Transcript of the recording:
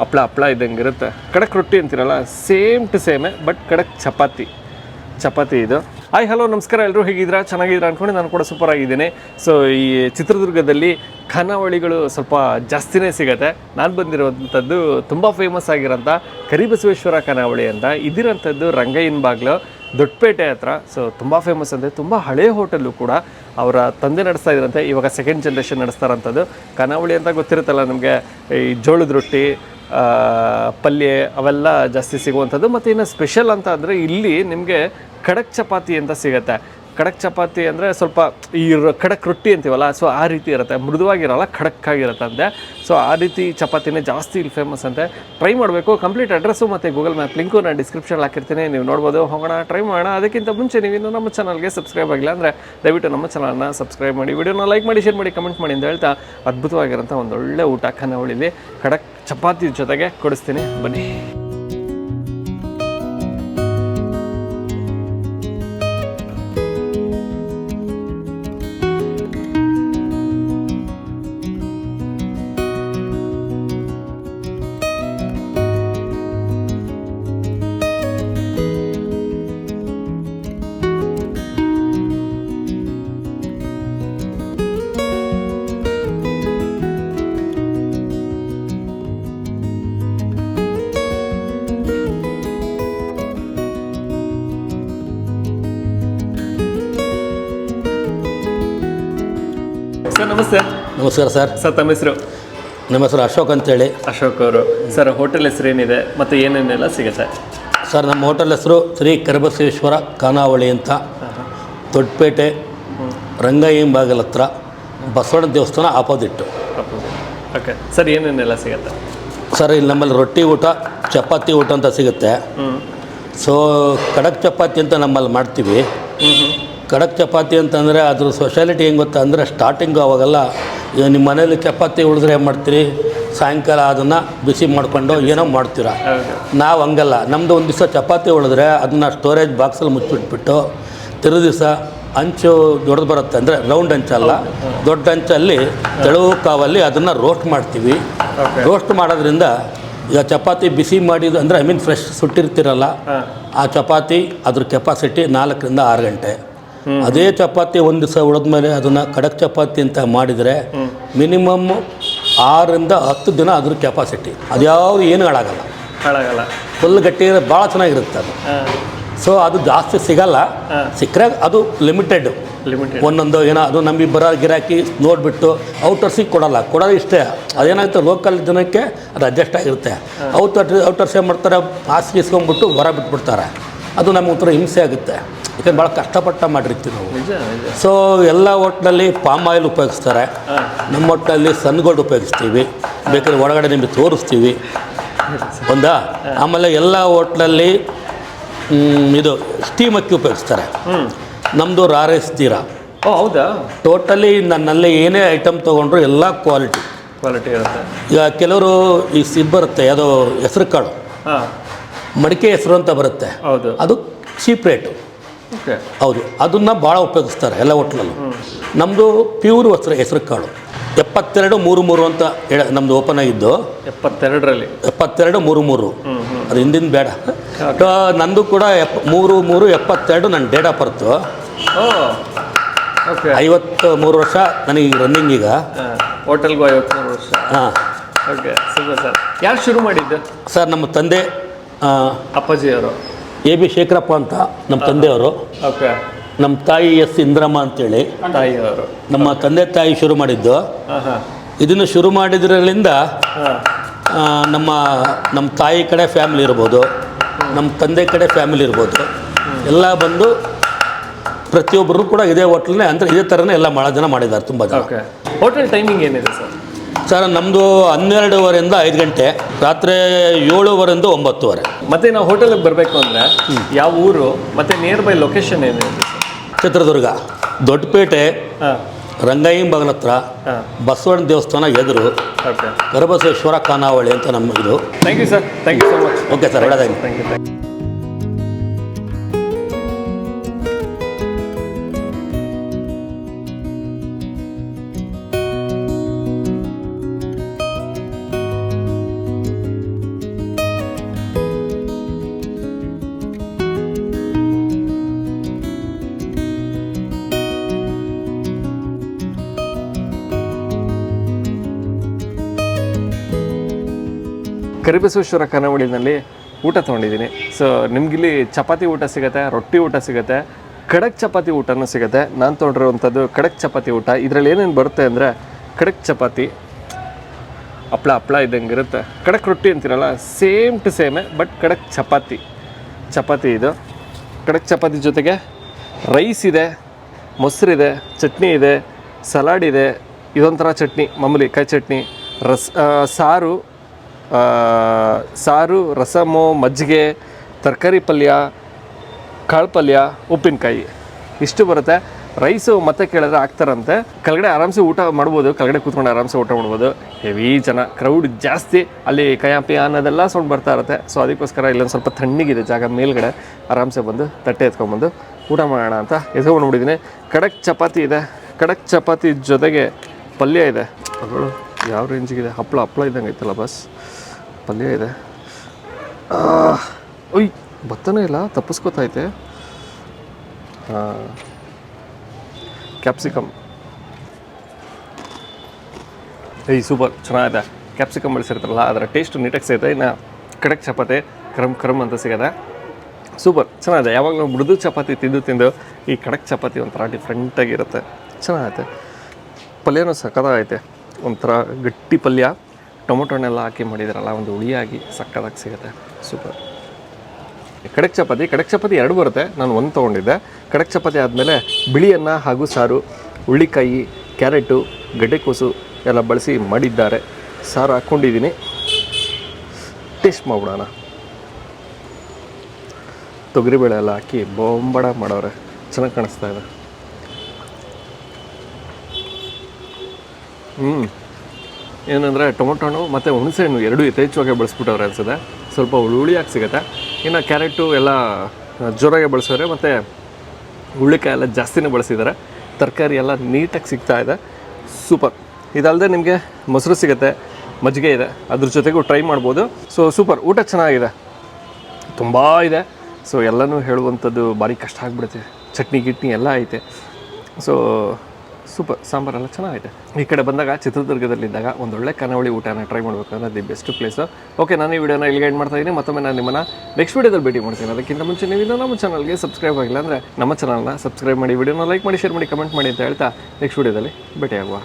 ಹಪ್ಳ ಹಪ್ಳ ಇದ್ದಂಗೆ ಇರುತ್ತೆ ಕಡಕ್ ರೊಟ್ಟಿ ಅಂತೀರಲ್ಲ ಸೇಮ್ ಟು ಸೇಮೆ ಬಟ್ ಕಡಕ್ ಚಪಾತಿ. ಚಪಾತಿ ಇದು. ಹಾಯ್ ಹಲೋ ನಮಸ್ಕಾರ ಎಲ್ಲರೂ ಹೇಗಿದ್ದೀರಾ? ಚೆನ್ನಾಗಿದ್ದೀರಾ ಅಂದ್ಕೊಂಡು ನಾನು ಕೂಡ ಸೂಪರ್ ಆಗಿದ್ದೀನಿ. ಸೊ ಈ ಚಿತ್ರದುರ್ಗದಲ್ಲಿ ಖಾನಾವಳಿಗಳು ಸ್ವಲ್ಪ ಜಾಸ್ತಿನೇ ಸಿಗುತ್ತೆ. ನಾನು ಬಂದಿರುವಂಥದ್ದು ತುಂಬ ಫೇಮಸ್ ಆಗಿರೋಂಥ ಕರಿಬಸವೇಶ್ವರ ಖಾನಾವಳಿ ಅಂತ. ಇದಿರೋಂಥದ್ದು ರಂಗಯ್ಯನ ಬಾಗ್ಲು, ದೊಡ್ಡಪೇಟೆ ಹತ್ರ. ಸೊ ತುಂಬ ಫೇಮಸ್ ಅಂದರೆ ತುಂಬ ಹಳೆ ಹೋಟೆಲ್ಲು ಕೂಡ ಅವರ ತಂದೆ ನಡೆಸ್ತಾ ಇದ್ರಂತೆ. ಇವಾಗ ಸೆಕೆಂಡ್ ಜನ್ರೇಷನ್ ನಡೆಸ್ತಾರಂಥದ್ದು ಖಾನಾವಳಿ ಅಂತ ಗೊತ್ತಿರುತ್ತಲ್ಲ ನಮಗೆ, ಈ ಜೋಳದ ರೊಟ್ಟಿ ಪಲ್ಯ ಅವೆಲ್ಲ ಜಾಸ್ತಿ ಸಿಗುವಂಥದ್ದು. ಮತ್ತು ಇನ್ನು ಸ್ಪೆಷಲ್ ಅಂತ ಅಂದರೆ ಇಲ್ಲಿ ನಿಮಗೆ ಖಡಕ್ ಚಪಾತಿ ಅಂತ ಸಿಗುತ್ತೆ. ಖಡಕ್ ಚಪಾತಿ ಅಂದರೆ ಸ್ವಲ್ಪ ಈ ಖಡಕ್ ರೊಟ್ಟಿ ಅಂತೀವಲ್ಲ ಸೊ ಆ ರೀತಿ ಇರುತ್ತೆ. ಮೃದುವಾಗಿರಲ್ಲ ಖಡಕ್ ಆಗಿರುತ್ತೆ ಅಂತೆ ಸೊ ಆ ರೀತಿ ಚಪಾತಿನೇ ಜಾಸ್ತಿ ಇಲ್ಲಿ ಫೇಮಸ್ ಅಂತೆ. ಟ್ರೈ ಮಾಡಬೇಕು. ಕಂಪ್ಲೀಟ್ ಅಡ್ರೆಸ್ಸು ಮತ್ತು ಗೂಗಲ್ ಮ್ಯಾಪ್ ಲಿಂಕು ನಾನು ಡಿಸ್ಕ್ರಿಪ್ಷನ್ ಹಾಕಿರ್ತೀನಿ. ನೀವು ನೋಡ್ಬೋದು. ಹೋಗೋಣ ಟ್ರೈ ಮಾಡೋಣ. ಅದಕ್ಕಿಂತ ಮುಂಚೆ ನೀವು ಇನ್ನೂ ನಮ್ಮ ಚಾನಲ್ಗೆ ಸಬ್ಸ್ಕ್ರೈಬ್ ಆಗಿಲ್ಲ ಅಂದರೆ ದಯವಿಟ್ಟು ನಮ್ಮ ಚಾನಲ್ನ ಸಬ್ಸ್ಕ್ರೈಬ್ ಮಾಡಿ. ವಿಡಿಯೋನ ಲೈಕ್ ಮಾಡಿ ಶೇರ್ ಮಾಡಿ ಕಮೆಂಟ್ ಮಾಡಿ ಅಂತ ಹೇಳ್ತಾ ಅದ್ಭುತವಾಗಿರೋಂಥ ಒಂದು ಒಳ್ಳೆ ಊಟ ಖಾನಾವಳಿಲಿ ಖಡಕ್ ಚಪಾತಿ ಜೊತೆಗೆ ಕೊಡಿಸ್ತೀನಿ. ಬನ್ನಿ. ಸರ್ ನಮಸ್ತೆ. ನಮಸ್ಕಾರ ಸರ್. ಸರ್ ತಮ್ಮ ಹೆಸರು? ನಮ್ಮ ಹೆಸರು ಅಶೋಕ್ ಅಂತೇಳಿ. ಅಶೋಕ್ ಅವರು. ಸರ್ ಹೋಟೆಲ್ ಹೆಸರು ಏನಿದೆ ಮತ್ತು ಏನೇನೆಲ್ಲ ಸಿಗುತ್ತೆ? ಸರ್ ನಮ್ಮ ಹೋಟೆಲ್ ಹೆಸರು ಶ್ರೀ ಕರಬಸವೇಶ್ವರ ಖಾನಾವಳಿ ಅಂತ. ದೊಡ್ಡಪೇಟೆ ರಂಗಯ್ಯ ಬಾಗಲ್ ಹತ್ರ ಬಸವಣ್ಣ ದೇವಸ್ಥಾನ ಆಪೋಸಿಟ್ಟು. ಓಕೆ ಸರ್ ಏನೇನೆಲ್ಲ ಸಿಗುತ್ತೆ? ಸರ್ ಇಲ್ಲಿ ನಮ್ಮಲ್ಲಿ ರೊಟ್ಟಿ ಊಟ ಚಪಾತಿ ಊಟ ಅಂತ ಸಿಗುತ್ತೆ. ಸೊ ಕಡಕ್ ಚಪಾತಿ ಅಂತ ನಮ್ಮಲ್ಲಿ ಮಾಡ್ತೀವಿ. ಕಡಕ್ ಚಪಾತಿ ಅಂತಂದರೆ ಅದ್ರ ಸ್ಪೆಷಾಲಿಟಿ ಹೆಂಗೆ ಗೊತ್ತಾ ಅಂದರೆ ಸ್ಟಾರ್ಟಿಂಗು ಅವಾಗೆಲ್ಲ ಈಗ ನಿಮ್ಮ ಮನೇಲಿ ಚಪಾತಿ ಉಳಿದ್ರೆ ಏನು ಮಾಡ್ತೀರಿ? ಸಾಯಂಕಾಲ ಅದನ್ನು ಬಿಸಿ ಮಾಡಿಕೊಂಡು ಏನೋ ಮಾಡ್ತೀರ? ನಾವು ಹಂಗಲ್ಲ. ನಮ್ಮದು ಒಂದು ದಿವಸ ಚಪಾತಿ ಉಳಿದ್ರೆ ಅದನ್ನು ಸ್ಟೋರೇಜ್ ಬಾಕ್ಸಲ್ಲಿ ಮುಚ್ಚಿಬಿಟ್ಬಿಟ್ಟು ತಿರು ದಿವಸ ಅಂಚು ದೊಡ್ಡದು ಬರುತ್ತೆ ಅಂದರೆ ರೌಂಡ್ ಅಂಚಲ್ಲ ದೊಡ್ಡ ಅಂಚಲ್ಲಿ ತೆಳುವು ಕಾವಲ್ಲಿ ಅದನ್ನು ರೋಸ್ಟ್ ಮಾಡ್ತೀವಿ. ರೋಸ್ಟ್ ಮಾಡೋದ್ರಿಂದ ಈಗ ಚಪಾತಿ ಬಿಸಿ ಮಾಡಿದ ಅಂದರೆ ಐ ಮೀನ್ ಫ್ರೆಶ್ ಸುಟ್ಟಿರ್ತಿರಲ್ಲ ಆ ಚಪಾತಿ ಅದ್ರ ಕೆಪಾಸಿಟಿ ನಾಲ್ಕರಿಂದ ಆರು ಗಂಟೆ. ಅದೇ ಚಪಾತಿ ಒಂದು ದಿವಸ ಉಳಿದ್ಮೇಲೆ ಅದನ್ನು ಖಡಕ್ ಚಪಾತಿ ಅಂತ ಮಾಡಿದರೆ ಮಿನಿಮಮ್ ಆರರಿಂದ ಹತ್ತು ದಿನ ಅದ್ರ ಕೆಪಾಸಿಟಿ ಅದ್ಯಾವುದು ಏನು ಹಾಳಾಗಲ್ಲ. ಹಾಳಾಗಲ್ಲ. ಫುಲ್ ಗಟ್ಟಿ ಭಾಳ ಚೆನ್ನಾಗಿರುತ್ತೆ ಅದು. ಸೊ ಅದು ಜಾಸ್ತಿ ಸಿಗಲ್ಲ. ಸಿಕ್ಕರೆ ಅದು ಲಿಮಿಟೆಡ್ ಲಿಮಿಟೆಡ್ ಒಂದೊಂದು ಏನೋ ಅದು ನಮಗೆ ಬರೋ ಗಿರಾಕಿ ನೋಡಿಬಿಟ್ಟು ಔಟರ್ಸಿಗೆ ಕೊಡಲ್ಲ. ಕೊಡೋದು ಇಷ್ಟೇ. ಅದೇನಾಗುತ್ತೆ ಲೋಕಲ್ ಜನಕ್ಕೆ ಅದು ಅಡ್ಜಸ್ಟ್ ಆಗಿರುತ್ತೆ. ಔಟರ್ ಔಟರ್ಸ್ ಏನು ಮಾಡ್ತಾರೆ ಹಾಸಿಗೆ ಇಸ್ಕೊಂಡ್ಬಿಟ್ಟು ಹೊರ ಬಿಟ್ಬಿಡ್ತಾರೆ. ಅದು ನಮ್ಗೆ ಒಂಥರ ಹಿಂಸೆ ಆಗುತ್ತೆ. ಯಾಕಂದ್ರೆ ಭಾಳ ಕಷ್ಟಪಟ್ಟ ಮಾಡಿರ್ತೀವಿ ನಾವು. ಸೊ ಎಲ್ಲ ಒಟ್ಟಿನಲ್ಲಿ ಪಾಮ್ ಆಯಿಲ್ ಉಪಯೋಗಿಸ್ತಾರೆ. ನಮ್ಮ ಓಟ್ಲಲ್ಲಿ ಸನ್ ಗೋಲ್ಡ್ ಉಪಯೋಗಿಸ್ತೀವಿ. ಬೇಕಾದ್ರೆ ಒಳಗಡೆ ನಿಮಗೆ ತೋರಿಸ್ತೀವಿ. ಒಂದಾ? ಆಮೇಲೆ ಎಲ್ಲ ಹೋಟ್ಲಲ್ಲಿ ಮ್, ಇದು ಸ್ಟೀಮ್ ಅಕ್ಕಿ ಉಪಯೋಗಿಸ್ತಾರೆ. ನಮ್ಮದು ರಾರೈಸ್ ತೀರಾ ಓ ಹೌದಾ? ಟೋಟಲಿ ನನ್ನಲ್ಲಿ ಏನೇ ಐಟಮ್ ತೊಗೊಂಡ್ರು ಎಲ್ಲ ಕ್ವಾಲಿಟಿ ಕ್ವಾಲಿಟಿ ಇರುತ್ತೆ. ಈಗ ಕೆಲವರು ಈ ಸಿಬ್ ಬರುತ್ತೆ ಯಾವುದೋ ಹೆಸರು ಕಾಳು. ಮಡಿಕೆ ಹೆಸರು ಅಂತ ಬರುತ್ತೆ. ಹೌದು. ಅದು ಚೀಪ್ ರೇಟು ಹೌದು ಅದನ್ನು ಭಾಳ ಉಪಯೋಗಿಸ್ತಾರೆ ಎಲ್ಲ ಹೋಟ್ಲಲ್ಲೂ ನಮ್ಮದು ಪ್ಯೂರ್ ವಸ್ತ್ರ ಹೆಸರು ಕಾಳು. ಎಪ್ಪತ್ತೆರಡು ಮೂರು ಮೂರು ಅಂತ ಹೇಳ ನಮ್ಮದು ಓಪನ್ ಆಗಿದ್ದು. ಎಪ್ಪತ್ತೆರಡರಲ್ಲಿ. ಎಪ್ಪತ್ತೆರಡು ಮೂರು ಮೂರು. ಅದು ಹಿಂದಿನ ಬೇಡ. ನಂದು ಕೂಡ ಎಪ್ ಮೂರು ಮೂರು ಎಪ್ಪತ್ತೆರಡು ನನ್ನ ಡೇಟ್ ಆಫ್ ಬರ್ತು ಐವತ್ತು ಮೂರು ವರ್ಷ ನನಗೆ ರನ್ನಿಂಗ್ ಈಗ. ಹೋಟೆಲ್ಗೂ ಐವತ್ತ್ಮೂರು ವರ್ಷ. ಹಾಂ. ಓಕೆ ಸರ್ ಯಾರು ಶುರು ಮಾಡಿದ್ದು? ಸರ್ ನಮ್ಮ ತಂದೆ ಅಪ್ಪಾಜಿ ಅವರು ಎ ಬಿ ಶೇಖರಪ್ಪ ಅಂತ ನಮ್ಮ ತಂದೆಯವರು. ಓಕೆ. ನಮ್ಮ ತಾಯಿ ಎಸ್ ಇಂದ್ರಮ್ಮ ಅಂತೇಳಿ. ತಾಯಿ ಅವರು ನಮ್ಮ ತಂದೆ ತಾಯಿ ಶುರು ಮಾಡಿದ್ದು. ಇದನ್ನು ಶುರು ಮಾಡಿದ್ರಲ್ಲಿಂದ ನಮ್ಮ ನಮ್ಮ ತಾಯಿ ಕಡೆ ಫ್ಯಾಮಿಲಿ ಇರ್ಬೋದು. ನಮ್ಮ ತಂದೆ ಕಡೆ ಫ್ಯಾಮಿಲಿ ಇರ್ಬೋದು. ಎಲ್ಲ ಬಂದು ಪ್ರತಿಯೊಬ್ಬರು ಕೂಡ ಇದೇ ಹೋಟ್ಲನ್ನೇ ಅಂದರೆ ಇದೇ ಥರನೇ ಎಲ್ಲ ಭಾಳ ಜನ ಮಾಡಿದ್ದಾರೆ ತುಂಬ ಜನ. ಹೋಟೆಲ್ ಟೈಮಿಂಗ್ ಏನಿದೆ ಸರ್? ಸರ್ ನಮ್ಮದು ಹನ್ನೆರಡುವರೆಯಿಂದ ಐದು ಗಂಟೆ ರಾತ್ರಿ ಏಳುವರೆಯಿಂದ ಒಂಬತ್ತುವರೆ. ಮತ್ತೆ ನಾವು ಹೋಟೆಲ್ಗೆ ಬರಬೇಕು ಅಂದರೆ ಯಾವ ಊರು ಮತ್ತೆ ನಿಯರ್ ಬೈ ಲೊಕೇಶನ್ ಏನು? ಚಿತ್ರದುರ್ಗ ದೊಡ್ಡಪೇಟೆ ಹಾಂ. ಬಗಲ ಹತ್ರ ಬಸವಣ್ಣ ದೇವಸ್ಥಾನ ಎದುರು ಓಕೆ ಕರಬಸವೇಶ್ವರ ಖಾನಾವಳಿ ಅಂತ ನಮ್ಮ ಇದು. Thank you sir thank you so much okay sir ಒಳ್ಳೆಯದಾಗಿ ಥ್ಯಾಂಕ್ ಯು ಕರಿಬಸವೇಶ್ವರ ಕರಾವಳಿನಲ್ಲಿ ಊಟ ತೊಗೊಂಡಿದ್ದೀನಿ. ಸೊ ನಿಮಗಿಲ್ಲಿ ಚಪಾತಿ ಊಟ ಸಿಗುತ್ತೆ, ರೊಟ್ಟಿ ಊಟ ಸಿಗುತ್ತೆ, ಖಡಕ್ ಚಪಾತಿ ಊಟನೂ ಸಿಗುತ್ತೆ. ನಾನು ತೊಗೊಂಡಿರುವಂಥದ್ದು ಖಡಕ್ ಚಪಾತಿ ಊಟ. ಇದರಲ್ಲಿ ಏನೇನು ಬರುತ್ತೆ ಅಂದರೆ ಖಡಕ್ ಚಪಾತಿ, ಹಪ್ಳ ಹಪ್ಳ ಇದ್ದಂಗೆ ಇರುತ್ತೆ. ಖಡಕ್ ರೊಟ್ಟಿ ಅಂತೀರಲ್ಲ, ಸೇಮ್ ಟು ಸೇಮೆ, ಬಟ್ ಖಡಕ್ ಚಪಾತಿ ಚಪಾತಿ ಇದು. ಖಡಕ್ ಚಪಾತಿ ಜೊತೆಗೆ ರೈಸ್ ಇದೆ ಮೊಸರಿದೆ ಚಟ್ನಿ ಇದೆ, ಸಲಾಡ್ ಇದೆ, ಇದೊಂಥರ ಚಟ್ನಿ, ಮಾಮೂಲಿ ಕಾಯಿ ಚಟ್ನಿ, ರಸ್ ಸಾರು ಸಾರು, ರಸಮು, ಮಜ್ಜಿಗೆ, ತರಕಾರಿ ಪಲ್ಯ, ಕಾಳು ಪಲ್ಯ, ಉಪ್ಪಿನಕಾಯಿ. ಇಷ್ಟು ಬರುತ್ತೆ. ರೈಸು ಮತ್ತೆ ಕೇಳಿದ್ರೆ ಆಗ್ತಾರಂತೆ. ಕೆಳಗಡೆ ಆರಾಮ್ಸೆ ಊಟ ಮಾಡ್ಬೋದು. ಕೆಳಗಡೆ ಕೂತ್ಕೊಂಡು ಆರಾಮ್ಸೆ ಊಟ ಮಾಡ್ಬೋದು. ಹೆವಿ ಜನ. ಕ್ರೌಡ್ ಜಾಸ್ತಿ. ಅಲ್ಲಿ ಕಯಾಪಿ ಅನ್ನೋದೆಲ್ಲ ಸೌಂಡ್ ಬರ್ತಾ ಇರುತ್ತೆ. ಸೊ, ಅದಕ್ಕೋಸ್ಕರ ಇಲ್ಲೊಂದು ಸ್ವಲ್ಪ ತಣ್ಣಗಿದೆ ಜಾಗ ಮೇಲ್ಗಡೆ. ಆರಾಮ್ಸೆ ಬಂದು ತಟ್ಟೆ ಎತ್ಕೊಂಡ್ಬಂದು ಊಟ ಮಾಡೋಣ ಅಂತ ಎತ್ಕೊಂಡ್ಬಿಟ್ಟಿದ್ದೀನಿ ಕಡಕ್ ಚಪಾತಿ ಇದೆ. ಕಡಕ್ ಚಪಾತಿ ಜೊತೆಗೆ ಪಲ್ಯ ಇದೆ. ಯಾವ ರೇಂಜಿಗಿದೆ ಹಪ್ಪಳ ಹಪ್ಪಳ ಇದ್ದಂಗೆ ಐತಲ್ಲ ಬಸ್ ಪಲ್ಯ ಇದೆ. ಒಯ್ ಬತ್ತನೇ ಇಲ್ಲ, ತಪ್ಪಿಸ್ಕೊತೈತೆ. ಕ್ಯಾಪ್ಸಿಕಮ್ ಏಯ್ ಸೂಪರ್ ಚೆನ್ನಾಗಿದೆ. ಕ್ಯಾಪ್ಸಿಕಮ್ ಬಳಸಿರ್ತಾರಲ್ಲ, ಅದರ ಟೇಸ್ಟ್ ನೀಟಾಗಿ ಸಿಗುತ್ತೆ. ಇನ್ನು ಕಡಕ್ ಚಪಾತಿ ಕ್ರಮ್ ಕ್ರಮ್ ಅಂತ ಸಿಗುತ್ತೆ. ಸೂಪರ್ ಚೆನ್ನಾಗಿದೆ. ಯಾವಾಗ ನಾವು ಮೃದು ಚಪಾತಿ ತಿಂದು ತಿಂದು, ಈ ಕಡಕ್ ಚಪಾತಿ ಒಂಥರ ಡಿಫ್ರೆಂಟಾಗಿರುತ್ತೆ ಚೆನ್ನಾಗೈತೆ. ಪಲ್ಯನೂ ಸಕ್ಕತ್ತಾಗೈತೆ ಒಂಥರ ಗಟ್ಟಿ ಪಲ್ಯ. ಟೊಮೊಟೊ ಹಣ್ಣೆಲ್ಲ ಹಾಕಿ ಮಾಡಿದ್ರಲ್ಲ, ಒಂದು ಹುಳಿಯಾಗಿ ಸಕ್ಕತ್ತಾಗಿ ಸಿಗುತ್ತೆ. ಸೂಪರ್ ಕಡಕ್ ಚಪಾತಿ ಕಡಕ್ ಚಪಾತಿ ಎರಡು ಬರುತ್ತೆ. ನಾನು ಒಂದು ತೊಗೊಂಡಿದ್ದೆ. ಕಡಕ್ ಚಪಾತಿ ಆದಮೇಲೆ ಬಿಳಿ ಅನ್ನ ಹಾಗೂ ಸಾರು ಹುಳ್ಳಿಕಾಯಿ ಕ್ಯಾರೆಟು, ಗಡ್ಡೆಕೋಸು ಎಲ್ಲ ಬಳಸಿ ಮಾಡಿದ್ದಾರೆ. ಸಾರು ಹಾಕ್ಕೊಂಡಿದ್ದೀನಿ ಟೇಸ್ಟ್ ಮಾಡ್ಬಿಡೋಣ. ತೊಗರಿಬೇಳೆ ಎಲ್ಲ ಹಾಕಿ ಬೊಂಬಡ ಮಾಡೋರೆ. ಚೆನ್ನಾಗಿ ಕಾಣಿಸ್ತಾ ಇದೆ. ಹ್ಞೂ ಏನಂದರೆ ಟೊಮೊಟೊ ಹಣ್ಣು ಮತ್ತು ಹುಣಸೆ ಹಣ್ಣು ಎರಡೂ ಯಥೇಚ್ಛವಾಗಿ ಬಳಸ್ಬಿಟ್ಟವ್ರೆ ಅನ್ಸುತ್ತೆ. ಸ್ವಲ್ಪ ಹುಳಿ ಹುಳಿಯಾಗಿ ಸಿಗುತ್ತೆ. ಇನ್ನು ಕ್ಯಾರೆಟು ಎಲ್ಲ ಜೋರಾಗೆ ಬಳಸೋರೆ ಮತ್ತು ಹುಳ್ಳಿಕಾಯಿ ಎಲ್ಲ ಜಾಸ್ತಿನೇ ಬಳಸಿದ್ದಾರೆ. ತರಕಾರಿ ಎಲ್ಲ ನೀಟಾಗಿ ಸಿಗ್ತಾ ಇದೆ. ಸೂಪರ್. ಇದಲ್ಲದೆ ನಿಮಗೆ ಮೊಸರು ಸಿಗುತ್ತೆ, ಮಜ್ಜಿಗೆ ಇದೆ. ಅದ್ರ ಜೊತೆಗೂ ಟ್ರೈ ಮಾಡ್ಬೋದು. So, super. ಊಟ ಚೆನ್ನಾಗಿದೆ. ತುಂಬ ಇದೆ. ಸೊ, ಎಲ್ಲನೂ ಹೇಳುವಂಥದ್ದು ಭಾರಿ ಕಷ್ಟ ಆಗಿಬಿಡುತ್ತೆ. ಚಟ್ನಿ, ಗಿಟ್ನಿ ಎಲ್ಲ ಐತೆ. ಸೊ ಸೂಪರ್, ಸಾಂಬಾರೆಲ್ಲ ಚೆನ್ನಾಗೈತೆ. ಈ ಕಡೆ ಬಂದಾಗ ಚಿತ್ರದುರ್ಗದಲ್ಲಿದ್ದಾಗ ಒಂದೊಳ್ಳೆ ಕರಾವಳಿ ಊಟನ ಟ್ರೈ ಮಾಡಬೇಕು ಅನ್ನೋದು ದಿ ಬೆಸ್ಟ್ ಪ್ಲೇಸು ಓಕೆ ನಾನು ಈ ವಿಡಿಯೋನ ಇಲ್ಲಿ ಎಂಡ್ ಮಾಡ್ತಾ ಇದ್ದೀನಿ. ಮತ್ತೊಮ್ಮೆ ನಾನು ನಿಮ್ಮನ್ನು ನೆಕ್ಸ್ಟ್ ವಿಡಿಯೋದಲ್ಲಿ ಭೇಟಿ ಮಾಡ್ತೀನಿ. ಅದಕ್ಕಿಂತ ಮುಂಚೆ ನೀವು ನಮ್ಮ ಚಾನಲ್ಗೆ ಸಬ್ಸ್ಕ್ರೈಬ್ ಆಗಿಲ್ಲ ಅಂದರೆ ನಮ್ಮ ಚಾನಲ್ನ ಸಬ್ಸ್ಕ್ರೈಬ್ ಮಾಡಿ, ವಿಡಿಯೋನ ಲೈಕ್ ಮಾಡಿ ಶೇರ್ ಮಾಡಿ ಕಮೆಂಟ್ ಮಾಡಿ ಅಂತ ಹೇಳ್ತಾ ನೆಕ್ಸ್ಟ್ ವಿಡಿಯೋದಲ್ಲಿ ಭೇಟಿಯಾಗುವ.